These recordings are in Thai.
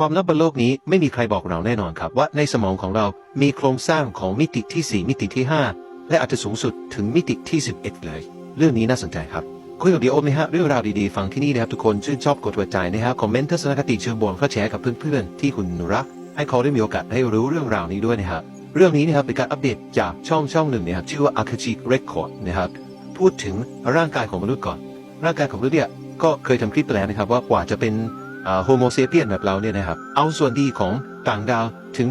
ความลับบนโลกนี้ไม่มีใครบอกเราแน่นอนครับ ว่าในสมองของเรามีโครงสร้างของมิติที่ 4 มิติที่ 5 และอาจจะสูงสุดถึงมิติที่ 11 เลย เรื่องนี้น่าสนใจครับคุยกับดีโอมนะฮะเรื่องราวดีๆฟังที่นี่นะครับทุกคนชื่นชอบกดหัวใจนะฮะคอมเมนต์ทัศนคติเชิงบวกก็แชร์กับเพื่อนๆที่คุณรัก ให้เขาได้มีโอกาสได้รู้เรื่องราวนี้ด้วยนะครับเรื่องนี้นะครับเป็นการอัปเดตจากช่องช่องหนึ่งนะครับชื่อว่า Akachi Record นะครับพูดถึงร่างกายของมนุษย์ก่อน ร่างกายของมนุษย์เนี่ยก็เคยทำคลิปไปแล้วนะครับว่ากว่าจะเป็น โฮโมเซเปียนแบบเราเนี่ยนะครับ เอาส่วนดีของต่างดาวถึง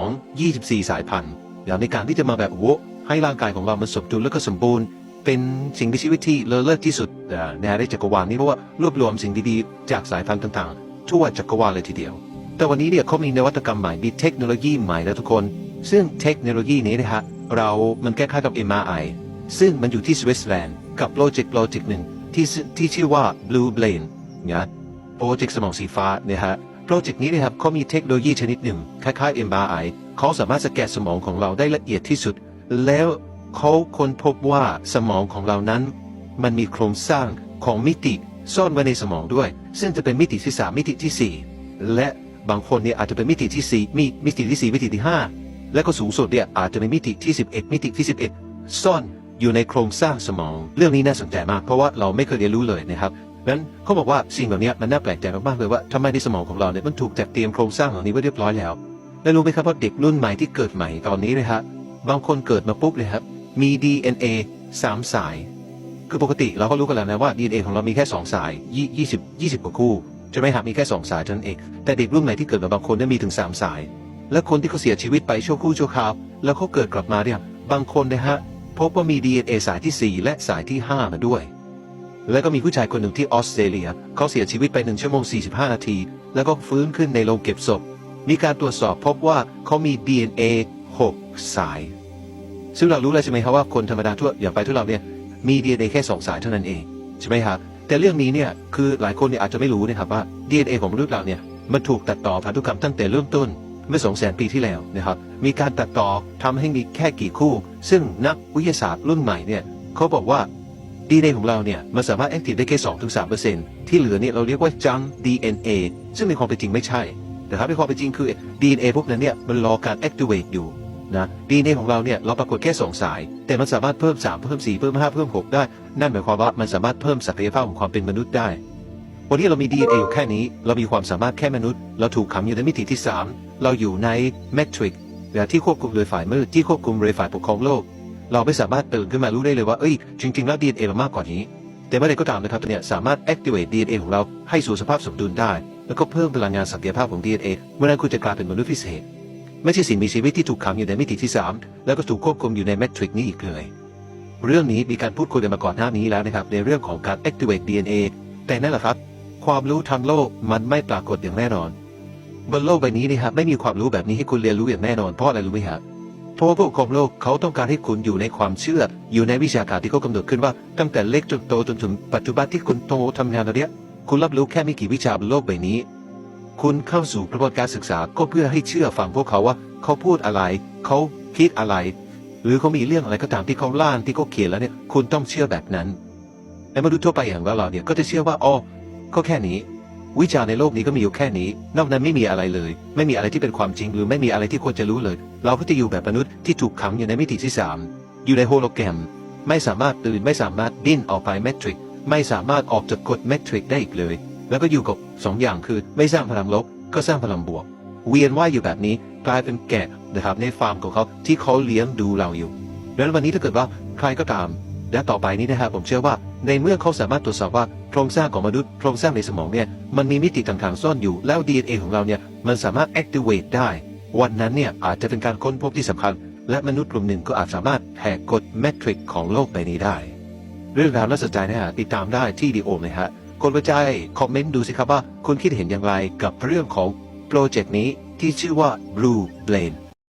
22 24 สายพันธุ์อย่างในการที่จะมาแบบโอ้ให้ร่างกายของเรามันสมดุลและก็สมบูรณ์ เป็นสิ่งมีชีวิตที่เลอเลิศที่สุดเอ่อในในจักรวาลนี้เพราะว่ารวบรวมสิ่งดีๆ จากสายพันธุ์ต่างๆ ทั่วจักรวาลเลยทีเดียว แต่วันนี้เนี่ยเขามีนวัตกรรมใหม่มีเทคโนโลยีใหม่แล้วทุกคน ซึ่งเทคโนโลยีนี้นะฮะเรามันคล้ายๆกับ MRI ซึ่งมันอยู่ที่สวิตเซอร์แลนด์กับโปรเจกต์โปรเจกต์หนึ่งที่ที่ชื่อว่า Blue Brain นะ โปรเจกต์สมองสีฟ้าเนี่ยฮะโปรเจกต์นี้นะครับเขามีเทคโนโลยีชนิดหนึ่งคล้ายๆ MRI เขาสามารถสแกนสมองของเราได้ละเอียดที่สุด แล้วเขาค้นพบว่าสมองของเรานั้น มันมีโครงสร้างของมิติซ่อนไว้ในสมองด้วย ซึ่งจะเป็นมิติที่สามมิติที่สี่และบางคนเนี่ยอาจจะเป็นมิติที่สี่มีมิติที่สี่มิติที่ห้าและก็สูงสุดเนี่ยอาจจะเป็นมิติที่ 11 มิติที่ 11 ซ่อนอยู่ในโครงสร้างสมอง เรื่องนี้น่าสนใจมากเพราะว่าเราไม่เคยเรียนรู้เลยนะครับ นั้นเขาบอกว่าสิ่งแบบเนี้มันน่าแปลกใจมากๆเลยว่าทำไมในสมองของเราเนี่ยมันถูกจัดเตรียมโครงสร้างเหล่านี้ไว้เรียบร้อยแล้วและรู้ไหมครับว่าเด็กรุ่นใหม่ที่เกิดใหม่ตอนนี้นะฮะบางคนเกิดมาปุ๊บเลยครับมี DNA สามสาย คือปกติเราก็รู้กันแล้วนะว่า DNA ของเรามีแค่ 2 สายยี่ยี่สิบยี่สิบกว่าคู่ใช่ไหมครับมีแค่ 2 สายเท่านั้นเอง แต่เด็กรุ่นใหม่ที่เกิดมาบางคนเนี่ยมีถึง 3 สาย และคนที่เขาเสียชีวิตไปชั่วครู่ชั่วคราว แล้วเขาเกิดกลับมาเนี่ยบางคนนะฮะพบว่ามี DNA สายที่ 4 และสายที่ 5 มาด้วย แล้วก็มีผู้ชายคนหนึ่งที่ออสเตรเลีย เขาเสียชีวิตไป1ชั่วโมง 45 นาที แล้วก็ฟื้นขึ้นในโรงเก็บศพ มีการตรวจสอบพบว่าเขามี DNA 6 สาย ซึ่งเรารู้แล้วใช่ไหมครับว่าคนธรรมดาทั่วอย่างไปทั่วเราเนี่ยมี DNA แค่2สายเท่านั้นเองใช่ไหมครับแต่เรื่องนี้เนี่ยคือหลายคนเนี่ยอาจจะไม่รู้นะครับว่า DNA ของมนุษย์เราเนี่ยมันถูกตัดต่อพันธุกรรมตั้งแต่เริ่มต้นเมื่อ2 0 0 0 0 0ปีที่แล้วนะครับ มีการตัดต่อทำให้มีแค่กี่คู่ ซึ่งนักวิทยาศาสตร์รุ่นใหม่เนี่ยเขาบอกว่า DNA ของเราเนี่ยมันสามารถ active ได้แค่2-3%ถึง3%ที่เหลือเนี่ยเราเรียกว่า junk DNA ซึ่งในความเป็นจริงไม่ใช่นะครับในความเป็นจริงคือ DNA พวกนั้นเนี่ยมันรอการ activate อยู่นะ DNA ของเราเนี่ยเราปรากฏแค่2สาย แต่มันสามารถเพิ่ม 3 เพิ่ม 4 เพิ่ม 5 เพิ่ม 6 ได้ นั่นหมายความว่ามันสามารถเพิ่มศักยภาพของความเป็นมนุษย์ได้ วันนี้เรามี DNA อยู่แค่นี้ เรามีความสามารถแค่มนุษย์ เราถูกขังอยู่ในมิติที่ 3 เราอยู่ในแมทริกที่ควบคุมโดยฝ่ายมืดที่ควบคุมโดยฝ่ายปกครองโลก เราไม่สามารถตื่นขึ้นมารู้ได้เลยว่า เอ้ย จริง ๆ แล้ว DNA มันมากกว่านี้ แต่เมื่อใดก็ตามนะครับเนี่ยสามารถ activate DNA ของเราให้สู่สภาพสมดุลได้ แล้วก็เพิ่มพลังงานศักยภาพของ DNA เมื่อนั้นคุณจะกลายเป็นมนุษย์พิเศษ ไม่ใช่สิ่งมีชีวิตที่ถูกขังอยู่ในมิติที่ 3 แล้วก็ถูกควบคุมอยู่ในแมทริกนี้อีกเลย เรื่องนี้มีการพูดคุยกันมาก่อนหน้านี้แล้วนะครับในเรื่องของการ activate DNA แต่นั่นแหละครับ ความรู้ทางโลกมันไม่ปรากฏอย่างแน่นอนบนโลกใบนี้นะครับไม่มีความรู้แบบนี้ให้คุณเรียนรู้อย่างแน่นอนเพราะอะไรรู้ไหมครับ เพราะว่าพวกของโลกเขาต้องการให้คุณอยู่ในความเชื่อ อยู่ในวิชาการที่เขากำหนดขึ้นว่า ตั้งแต่เล็กจนโตจนถึงปัจจุบันที่คุณโตทำงานตอนนี้คุณรับรู้แค่ไม่กี่วิชาบนโลกใบนี้ คุณเข้าสู่กระบวนการศึกษาก็เพื่อให้เชื่อฟังพวกเขาว่า เขาพูดอะไร เขาคิดอะไร หรือเขามีเรื่องอะไรก็ตามที่เขาล่างที่เขาเขียนแล้วเนี่ยคุณต้องเชื่อแบบนั้นในมนุษย์ทั่วไปอย่างเราเนี่ยก็จะเชื่อว่าอ๋อก็แค่นี้ วิชาในโลกนี้ก็มีอยู่แค่นี้ นอกนั้นไม่มีอะไรเลย ไม่มีอะไรที่เป็นความจริงหรือไม่มีอะไรที่ควรจะรู้เลย เราก็จะอยู่แบบมนุษย์ที่ถูกขังอยู่ในมิติที่สามอยู่ในโฮโลแกรม ไม่สามารถตื่นไม่สามารถดิ้นออกไปแมทริกไม่สามารถออกจากกฎแมทริกได้อีกเลย แล้วก็อยู่กับสองอย่างคือ ไม่สร้างพลังลบก็สร้างพลังบวก เวียนว่ายอยู่แบบนี้กลายเป็นแกะนะครับในฟาร์มของเขาที่เขาเลี้ยงดูเราอยู่ดังนั้นวันนี้ถ้าเกิดว่าใครก็ตาม และต่อไปนี้นะครับผมเชื่อว่าในเมื่อเขาสามารถตรวจสอบว่า รงสร้างของมนุษย์โครงสร้างในสมองเนี่ยมันมีมิติต่างๆซ่อนอยู่แล้ว DNA ของเราเนี่ยมันสามารถ activate ได้ วันนั้นเนี่ยอาจจะเป็นการค้นพบที่สำคัญ และมนุษย์กลุ่มหนึ่งก็อาจสามารถแหกกฎแมทริกของโลกใบนี้ได้ เรื่องราวน่าสนใจนะฮะติดตามได้ที่ดีโอมนะฮะกดหัวใจคอมเมนต์ดูสิครับว่าคุณคิดเห็นอย่างไรกับเรื่องของโปรเจกต์นี้ที่ชื่อว่า Blue Blade